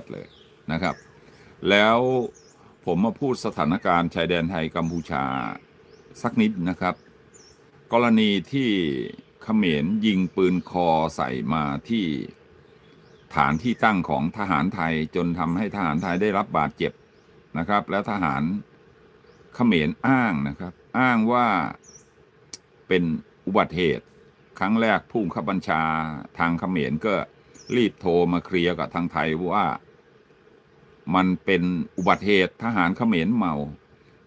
ดเลยนะครับ แล้วผมมาพูดสถานการณ์ชายแดนไทยกัมพูชาสักนิดนะครับ กรณีที่เขมรยิงปืนคอใส่มาที่ฐานที่ตั้งของทหารไทยจนทำให้ทหารไทยได้รับบาดเจ็บนะครับ แล้วทหารเขมรอ้างนะครับ อ้างว่าเป็นอุบัติเหตุ ครั้งแรกผู้บังคับบัญชาทางเขมรก็รีบโทรมาเคลียร์กับทางไทยว่า มันเป็นอุบัติเหตุทหารเขมรเมา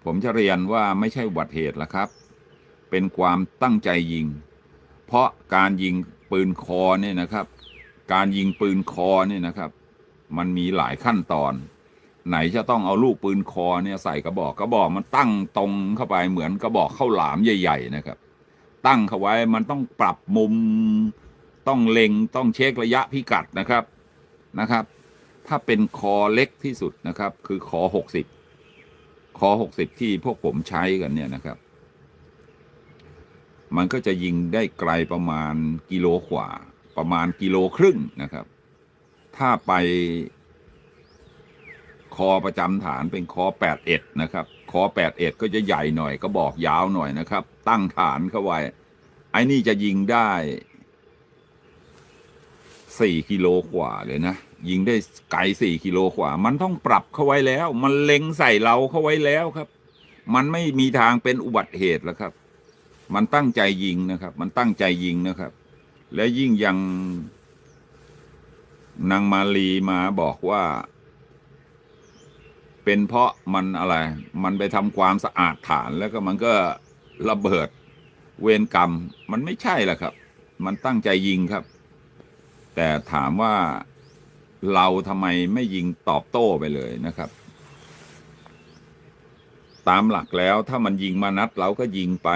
ผมจะเรียนว่าไม่ใช่อุบัติเหตุละครับ เป็นความตั้งใจยิง เพราะการยิงปืนคอเนี่ยนะครับ การยิงปืนคอเนี่ยนะครับ มันมีหลายขั้นตอน ไหนจะต้องเอาลูกปืนคอเนี่ยใส่กระบอกกระบอกมันตั้งตรงเข้าไปเหมือนกระบอกข้าวหลามใหญ่ ๆ นะครับ ตั้งเข้าไว้มันต้องปรับมุมต้องเล็งต้องเช็คระยะพิกัดนะครับนะครับ ถ้าเป็นคอเล็กที่สุดนะครับ คือคอหกสิบคอหกสิบที่พวกผมใช้กันเนี่ยนะครับ มันก็จะยิงได้ไกลประมาณกิโลกว่า ประมาณกิโลครึ่งนะครับ ถ้าไป คอประจำฐานเป็นคอแปดเอ็ดนะครับคอแปดเอ็ดก็จะใหญ่หน่อยก็บอกยาวหน่อยนะครับ ตั้งฐานเข้าไว้ ไอ้นี่จะยิงได้สี่กิโลกว่าเลยนะ ยิงได้ไกลสี่กิโลกว่า มันต้องปรับเข้าไว้แล้ว มันเล็งใส่เราเข้าไว้แล้วครับ มันไม่มีทางเป็นอุบัติเหตุแล้วครับ มันตั้งใจยิงนะครับ มันตั้งใจยิงนะครับ และยิ่งยังนางมาลีมาบอกว่า เป็นเพราะมันอะไร มันไปทำความสะอาดฐานแล้วก็มันก็ระเบิดเวรกรรม มันไม่ใช่แหละครับ มันตั้งใจยิงครับ แต่ถามว่า เราทำไมไม่ยิงตอบโต้ไปเลยนะครับ ตามหลักแล้วถ้ามันยิงมานัดเราก็ยิงไป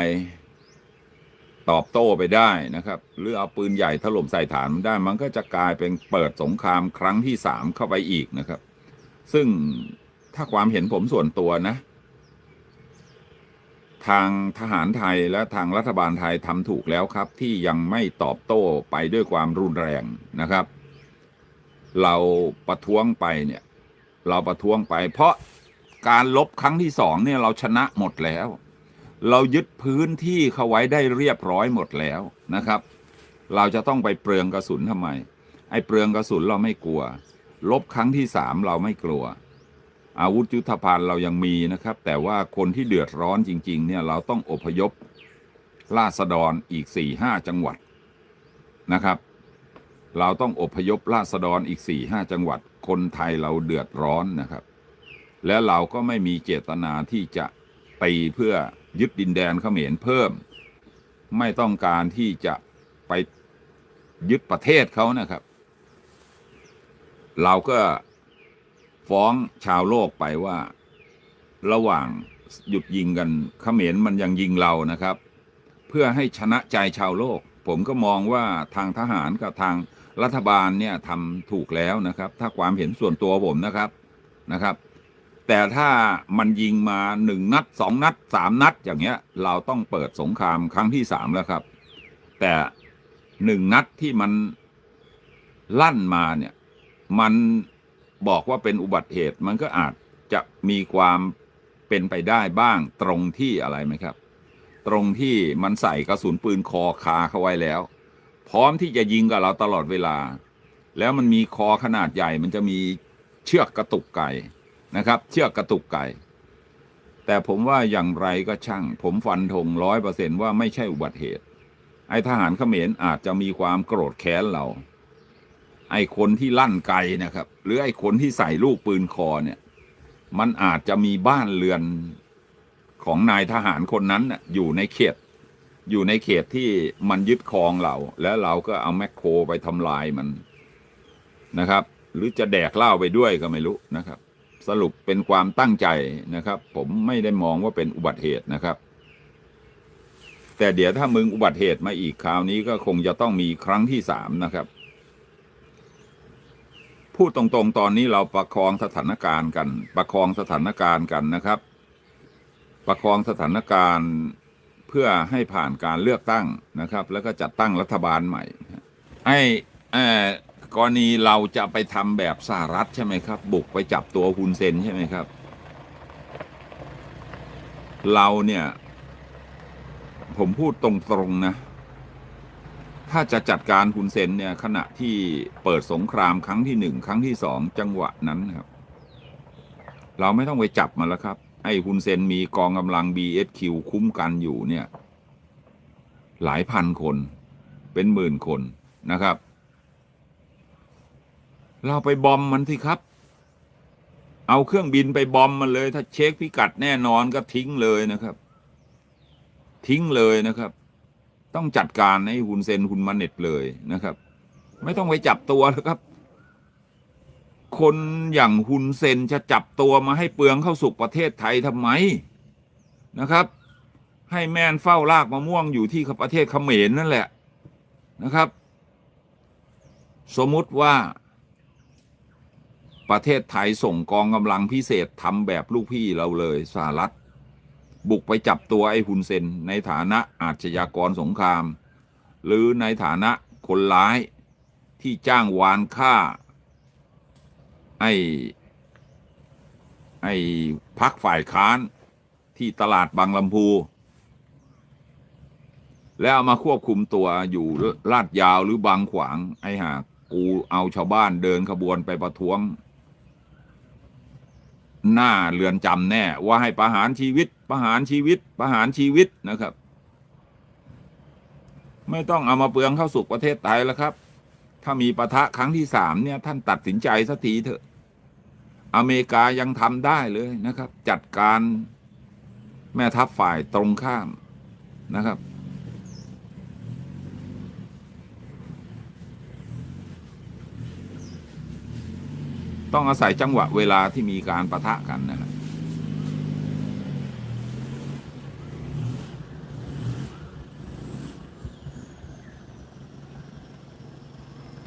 ตอบโต้ไปได้นะครับ หรือเอาปืนใหญ่ถล่มใส่ฐานมันได้ มันก็จะกลายเป็นเปิดสงครามครั้งที่สามเข้าไปอีกนะครับ ซึ่งถ้าความเห็นผมส่วนตัวนะ ทางทหารไทยและทางรัฐบาลไทยทำถูกแล้วครับ ที่ยังไม่ตอบโต้ไปด้วยความรุนแรงนะครับ เราประท้วงไปเนี่ย เราประท้วงไป เพราะการลบครั้งที่สองเนี่ยเราชนะหมดแล้ว เรายึดพื้นที่เขาไว้ได้เรียบร้อยหมดแล้วนะครับ เราจะต้องไปเปลืองกระสุนทำไม ไอ้เปลืองกระสุนเราไม่กลัว ลบครั้งที่สามเราไม่กลัว อาวุธยุทธภัณฑ์เรายังมีนะครับ แต่ว่าคนที่เดือดร้อนจริง ๆ เนี่ยเราต้องอพยพราษฎรอีกสี่ห้าจังหวัดนะครับ เราต้องอพยพราษฎรอีกสี่ห้าจังหวัด คนไทยเราเดือดร้อนนะครับ และเราก็ไม่มีเจตนาที่จะตีเพื่อยึดดินแดนเขมรเพิ่ม ไม่ต้องการที่จะไปยึดประเทศเขานะครับ เราก็ฟ้องชาวโลกไปว่า ระหว่างหยุดยิงกันเขมรมันยังยิงเรานะครับ เพื่อให้ชนะใจชาวโลก ผมก็มองว่าทางทหารกับทาง รัฐบาลเนี่ยทำถูกแล้วนะครับ ถ้าความเห็นส่วนตัวผมนะครับนะครับ แต่ถ้ามันยิงมาหนึ่งนัดสองนัดสามนัด อย่างเงี้ย เราต้องเปิดสงครามครั้งที่สามแล้วครับ แต่หนึ่งนัดที่มันลั่นมาเนี่ย มันบอกว่าเป็นอุบัติเหตุ มันก็อาจจะมีความเป็นไปได้บ้างตรงที่อะไรไหมครับ ตรงที่มันใส่กระสุนปืนคอคาเข้าไว้แล้ว พร้อมที่จะยิงกับเราตลอดเวลา แล้วมันมีคอขนาดใหญ่ มันจะมีเชือกกระตุกไก่นะครับ เชือกกระตุกไก่ แต่ผมว่าอย่างไรก็ช่าง ผมฟันธงร้อยเปอร์เซนว่าไม่ใช่อุบัติเหตุ ไอ้ทหารเขมรอาจจะมีความโกรธแค้นเรา ไอ้คนที่ลั่นไกนะครับ หรือไอ้คนที่ใส่ลูกปืนคอเนี่ย มันอาจจะมีบ้านเรือนของนายทหารคนนั้นอยู่ในเขต อยู่ในเขตที่มันยึดครองเรา แล้วเราก็เอาแมคโครไปทำลายมันนะครับ หรือจะแดกเหล้าไปด้วยก็ไม่รู้นะครับ สรุปเป็นความตั้งใจนะครับ ผมไม่ได้มองว่าเป็นอุบัติเหตุนะครับ แต่เดี๋ยวถ้ามึงอุบัติเหตุมาอีกคราวนี้ก็คงจะต้องมีครั้งที่สามนะครับพูดตรงๆ ตอนนี้เราประคองสถานการณ์กัน ประคองสถานการณ์กันนะครับ ประคองสถานการณ์ เพื่อให้ผ่านการเลือกตั้งนะครับ แล้วก็จัดตั้งรัฐบาลใหม่ไอ้เออกรณีเราจะไปทำแบบสหรัฐใช่ไหมครับ บุกไปจับตัวฮุนเซนใช่ไหมครับ เราเนี่ย ผมพูดตรงๆนะ ถ้าจะจัดการฮุนเซนเนี่ยขณะที่เปิดสงครามครั้งที่หนึ่งครั้งที่สองจังหวะนั้นครับ เราไม่ต้องไปจับมันแล้วครับ ไอ้ฮุนเซนมีกองกำลัง BSQ คุ้มกันอยู่เนี่ย หลายพันคนเป็นหมื่นคนนะครับ เราไปบอมมันสิครับ เอาเครื่องบินไปบอมมันเลย ถ้าเช็คพิกัดแน่นอนก็ทิ้งเลยนะครับ ทิ้งเลยนะครับ ต้องจัดการให้ฮุนเซนฮุนมาเน็ตเลยนะครับ ไม่ต้องไปจับตัวแล้วครับ คนอย่างฮุนเซนจะจับตัวมาให้เปลืองเข้าสู่ประเทศไทยทำไมนะครับ ให้แม่นเฝ้าลากมะม่วงอยู่ที่ประเทศเขมรนั่นแหละนะครับ สมมุติว่า ประเทศไทยส่งกองกำลังพิเศษทำแบบลูกพี่เราเลยสหรัฐ บุกไปจับตัวไอ้ฮุนเซนในฐานะอาชญากรสงคราม หรือในฐานะคนร้ายที่จ้างวานฆ่า ไอ้ไอ้พักฝ่ายค้านที่ตลาดบางลำพู แล้วเอามาควบคุมตัวอยู่ลาดยาวหรือบางขวาง ไอ้หากกูเอาชาวบ้านเดินขบวนไปประท้วง หน้าเรือนจำแน่ ว่าให้ประหารชีวิตประหารชีวิตประหารชีวิตนะครับ ไม่ต้องเอามาเปลืองเข้าสุกประเทศไทยแล้วครับ ถ้ามีปะทะครั้งที่สามเนี่ย ท่านตัดสินใจสักทีเถอะ อเมริกายังทำได้เลยนะครับ จัดการแม่ทัพฝ่ายตรงข้ามนะครับ ต้องอาศัยจังหวะเวลาที่มีการประทะกันนะนะ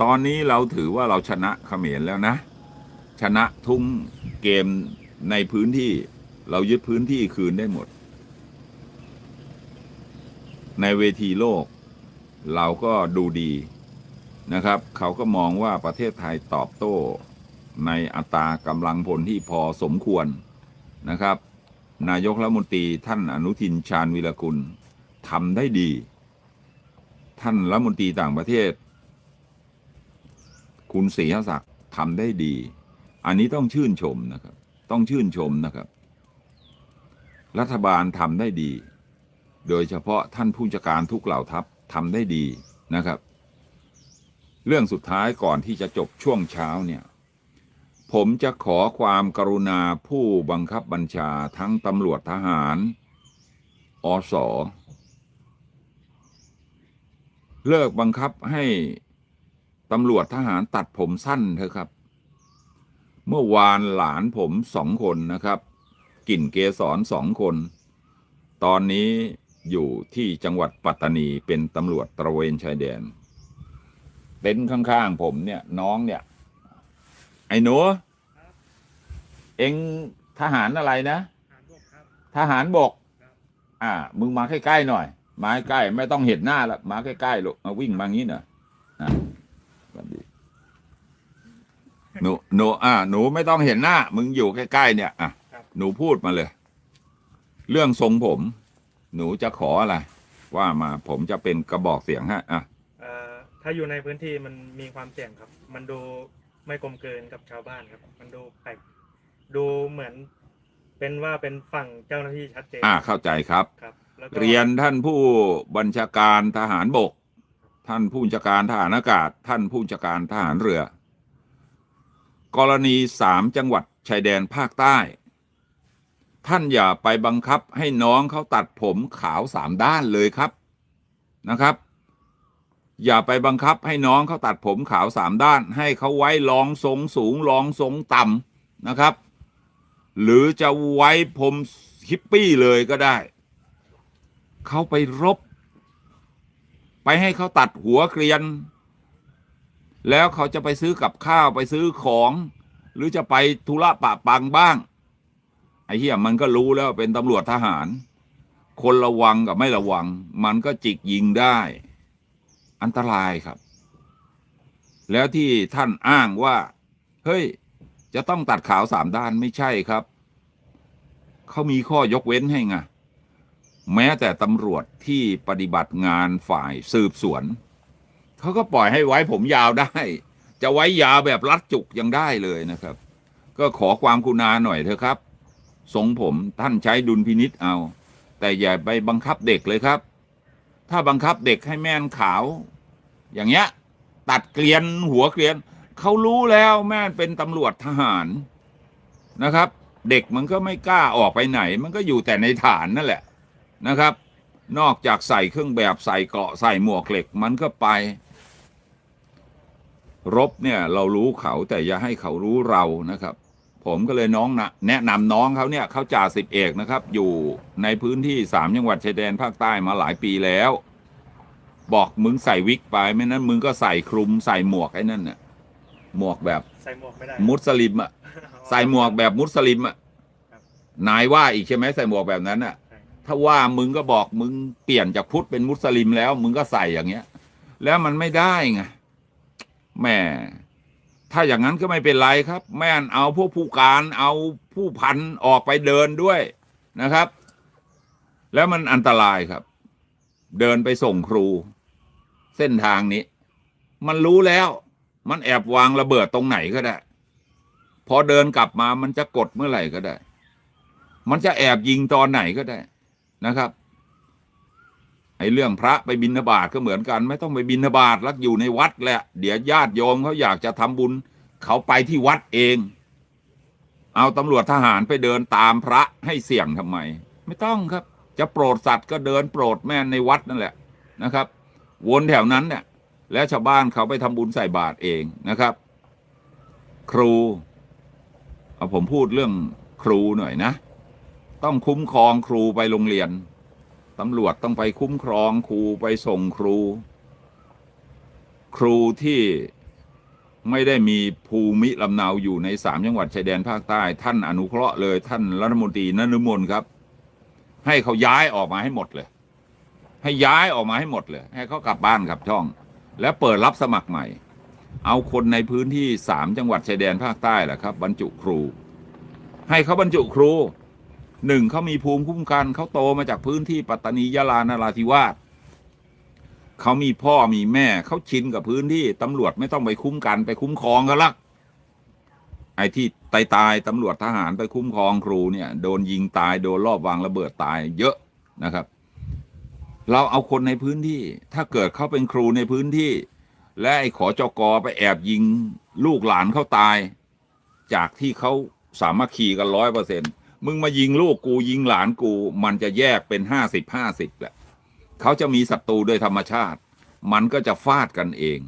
ตอนนี้เราถือว่าเราชนะเขมรแล้วนะ ชนะทุกเกมในพื้นที่เรายึดพื้นที่คืนได้หมด ในเวทีโลก เราก็ดูดีนะครับ เขาก็มองว่าประเทศไทยตอบโต้ในอัตรากำลังพลที่พอสมควรนะครับ นายกรัฐมนตรีท่านอนุทินชาญวิรกุลทำได้ดี ท่านรัฐมนตรีต่างประเทศ คุณศรีหศักดิ์ทำได้ดี อันนี้ต้องชื่นชมนะครับ ต้องชื่นชมนะครับ รัฐบาลทำได้ดี โดยเฉพาะท่านผู้จัดการทุกเหล่าทัพทำได้ดีนะครับ เรื่องสุดท้ายก่อนที่จะจบช่วงเช้าเนี่ยผมจะขอความกรุณาผู้บังคับบัญชาทั้งตำรวจทหารอสเลิกบังคับให้ตำรวจทหารตัดผมสั้นเถอะครับ เมื่อวานหลานผมสองคนนะครับ กลิ่นเกสรสองคน ตอนนี้อยู่ที่จังหวัดปัตตานีเป็นตำรวจตระเวนชายแดนเป็นข้างๆผมเนี่ยน้องเนี่ย ไอ้หนูเอ็งทหารอะไรนะ ทหารบก อ่า มึงมาใกล้ๆหน่อย มาใกล้ไม่ต้องเห็นหน้าละมาใกล้ๆลูกมาวิ่งมางี้เนอะอะสวัสดี หนูหนูอ่าหนูไม่ต้องเห็นหน้า มึงอยู่ใกล้ๆเนี่ยอะครับหนูพูดมาเลย เรื่องทรงผม หนูจะขออะไร ว่ามาผมจะเป็นกระบอกเสียงฮะอะเอ่อถ้าอยู่ในพื้นที่มันมีความเสี่ยงครับ มันดูไม่กลมเกินกับชาวบ้านครับ มันดูแปลกดูเหมือนเป็นว่าเป็นฝั่งเจ้าหน้าที่ชัดเจนอ่าเข้าใจครับครับแล้วก็เรียนท่านผู้บัญชาการทหารบก ท่านผู้บัญชาการทหารอากาศ ท่านผู้บัญชาการทหารเรือ กรณีสามจังหวัดชายแดนภาคใต้ ท่านอย่าไปบังคับให้น้องเขาตัดผมขาวสามด้านเลยครับนะครับ อย่าไปบังคับให้น้องเขาตัดผมขาวสามด้าน ให้เขาไว้รองทรงสูงรองทรงต่ำนะครับ หรือจะไว้ผมฮิปปี้เลยก็ได้เขาไปรบ ไปให้เขาตัดหัวเกรียน แล้วเขาจะไปซื้อกับข้าวไปซื้อของ หรือจะไปธุระปะปังบ้าง ไอ้เหี้ยมันก็รู้แล้วเป็นตำรวจทหาร คนระวังกับไม่ระวัง มันก็จิกยิงได้ อันตรายครับ แล้วที่ท่านอ้างว่า เฮ้ย จะต้องตัดขาวสามด้านไม่ใช่ครับ เขามีข้อยกเว้นให้ไงแม้แต่ตำรวจที่ปฏิบัติงานฝ่ายสืบสวน เขาก็ปล่อยให้ไว้ผมยาวได้ จะไว้ยาวแบบรัดจุกยังได้เลยนะครับ ก็ขอความกุณาหน่อยเถอะครับ ทรงผมท่านใช้ดุลพินิษเอา แต่อย่าไปบังคับเด็กเลยครับ ถ้าบังคับเด็กให้แม่นขาว อย่างเงี้ย ตัดเกลียนหัวเกลียนเขารู้แล้วแม่นเป็นตำรวจทหารนะครับ เด็กมันก็ไม่กล้าออกไปไหน มันก็อยู่แต่ในฐานนั่นแหละนะครับ นอกจากใส่เครื่องแบบใส่เกาะใส่หมวกเหล็กมันก็ไป รบเนี่ยเรารู้เขาแต่อย่าให้เขารู้เรานะครับ ผมก็เลยน้องนะแนะนำน้องเขาเนี่ยเขาจ่าสิบเอกนะครับ อยู่ในพื้นที่สามจังหวัดชายแดนภาคใต้มาหลายปีแล้ว บอกมึงใส่วิกไปไม่นั้นมึงก็ใส่คลุมใส่หมวกไอ้นั่นน่ะหมวกแบบใส่หมวกไม่ได้มุสลิมอะใส่หมวกแบบมุสลิมอะครับนายว่าอีกใช่ไหมใส่หมวกแบบนั้นอะใช่ถ้าว่ามึงก็บอกมึงเปลี่ยนจากพุทธเป็นมุสลิมแล้ว มึงก็ใส่อย่างเงี้ย แล้วมันไม่ได้ไง แม่ถ้าอย่างนั้นก็ไม่เป็นไรครับ แม่นเอาพวกผู้การเอาผู้พันออกไปเดินด้วยนะครับ แล้วมันอันตรายครับ เดินไปส่งครู เส้นทางนี้ มันรู้แล้ว มันแอบวางระเบิดตรงไหนก็ได้ พอเดินกลับมามันจะกดเมื่อไหร่ก็ได้ มันจะแอบยิงตอนไหนก็ได้นะครับ ไอ้เรื่องพระไปบิณฑบาตก็เหมือนกัน ไม่ต้องไปบิณฑบาตลักอยู่ในวัดแหละ เดี๋ยวญาติโยมเขาอยากจะทำบุญ เขาไปที่วัดเอง เอาตำรวจทหารไปเดินตามพระให้เสี่ยงทำไม ไม่ต้องครับ จะโปรดสัตว์ก็เดินโปรดแม่ในวัดนั่นแหละนะครับ วนแถวนั้นเนี่ยแล้วชาวบ้านเขาไปทำบุญใส่บาตรเองนะครับ ครูเอาผมพูดเรื่องครูหน่อยนะ ต้องคุ้มครองครูไปโรงเรียน ตำรวจต้องไปคุ้มครองครูไปส่งครู ครูที่ไม่ได้มีภูมิลำเนาอยู่ในสามจังหวัดชายแดนภาคใต้ ท่านอนุเคราะห์เลย ท่านรัฐมนตรีนฤมลครับ ให้เขาย้ายออกมาให้หมดเลย ให้ย้ายออกมาให้หมดเลย ให้เขากลับบ้านกลับช่อง และเปิดรับสมัครใหม่ เอาคนในพื้นที่สามจังหวัดชายแดนภาคใต้แหละครับ บรรจุครู ให้เขาบรรจุครู หนึ่งเขามีภูมิคุ้มกันเขาโตมาจากพื้นที่ปัตตานียะลานราธิวาสเขามีพ่อมีแม่เขาชินกับพื้นที่ตำรวจไม่ต้องไปคุ้มกันไปคุ้มครองกันละไอ้ที่ตายตายตำรวจทหารไปคุ้มครองครูเนี่ย โดนยิงตายโดนรอบวางระเบิดตายเยอะนะครับ เราเอาคนในพื้นที่ ถ้าเกิดเขาเป็นครูในพื้นที่ และไอ้ขอจกอไปแอบยิงลูกหลานเขาตาย จากที่เขาสามัคคีกันร้อยเปอร์เซ็นต์ มึงมายิงลูกกูยิงหลานกู มันจะแยกเป็นห้าสิบห้าสิบแหละเขาจะมีศัตรูโดยธรรมชาติ มันก็จะฟาดกันเอง